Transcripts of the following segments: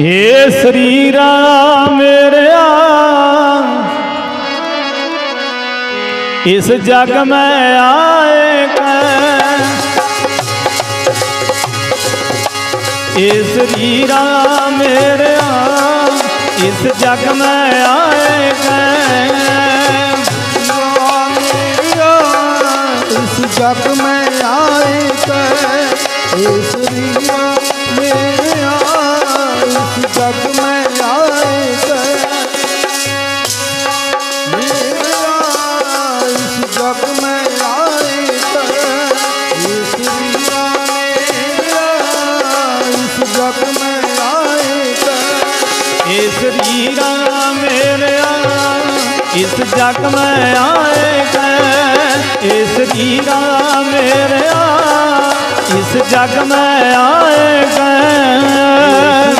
ਏ ਸ੍ਰੀ ਮੇਰਿਆ, ਇਸ ਜਗ ਮੈਂ ਆਏ ਕੈ। ਏ ਸ੍ਰੀ ਮੇਰਿਆ, ਇਸ ਜਗ ਮੈਂ ਆਏ ਕੈ। ਇਸ ਜਗ ਮੈਂ ਆਏ ਕੈ। ਇਸ ਰੀਆ ਮੇਰਿਆ ਇਸ ਜਗ ਮੈਂ ਆਏ ਕਰ ਮੇਰਿਆ ਇਸ ਜਗ ਮੈਂ ਆਏ ਇਸ ਰੀਆ ਮੈਂ ਆਏ ਕਰ ਇਸ ਰੀਆ ਇਸ ਜਗ ਮੈਂ ਆਏ ਕਰ ਇਸ ਰੀਆ ਇਸ ਜਗ ਮੈਂ ਆਏ ਕੈ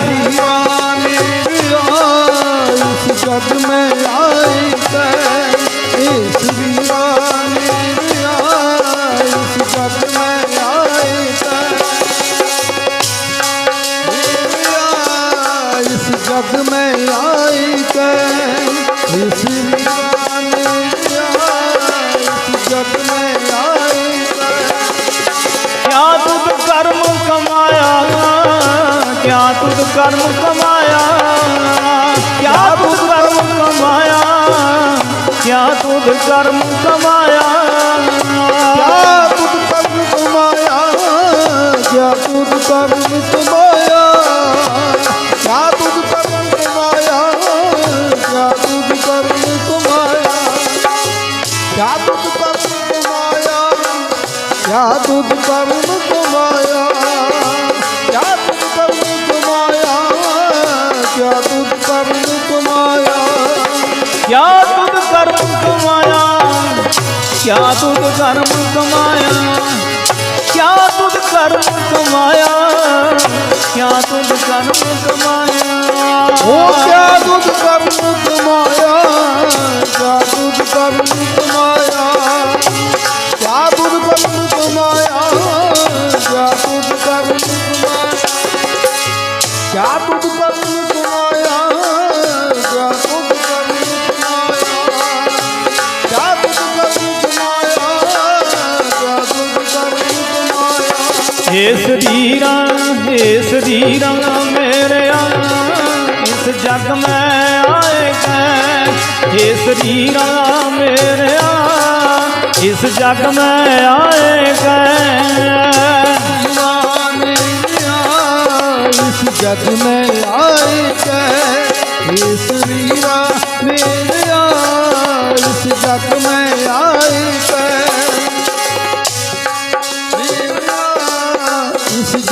ਰੀਆ ਇਸ ਜਗ ਮੈਂ ਆਏ ਕੈ ਇਸ ਰੀਆ ਇਸ ਜਗ ਮੈਂ ਆਏ ਕੈ ਆ ਇਸ ਜਗ ਮੈਂ ਆਏ ਕਿਆ ਤੁਧ ਕਰਮ ਕਮਾਇਆ? ਕਿਆ ਤੁਧ ਕਰਮ ਕਮਾਇਆ? ਕਿਆ ਤੁਧ ਕਰਮ ਕਮਾਇਆ? ਕਿਆ ਤੁਧ ਕਰਮ ਕਮਾਇਆ? ਕਿਆ ਤੁਧ ਕਰਮ ਕਮਾਇਆ? ਕਿਆ ਤੁਧ ਕਰਮ ਕਮਾਇਆ? ਕਿਆ ਤੁਧ ਕਰਮ ਕਮਾਇਆ? ਕਿਆ ਤੁਧ ਕਰਮ ਕਮਾਇਆ? ਕਿਆ ਤੁਧ ਕਰਮ ਕਮਾਇਆ? क्या तुद कर्म कमाया क्या तुद कर्म कमाया क्या तुद कर्म कमाया क्या तुद कर्म कमाया ਕਮਾਇਆ ਏਸ ਦੀਰਾ ਏਸ ਦੀਰਾ ਇਸ ਜਗ ਮੈਂ ਆਏ ਕੈ ਏਸ ਦੀਰਾ ਮੇਰੇ ਇਸ ਜਗ ਮੈਂ ਆਏ ਕੈ ਇਸ ਜਗ ਮੈਂ ਆਏ ਕੈ ਇਸ ਵੀਰਾ ਮੇਰਿਆ ਇਸ ਜਗ ਮੈਂ ਆਏ ਕੈ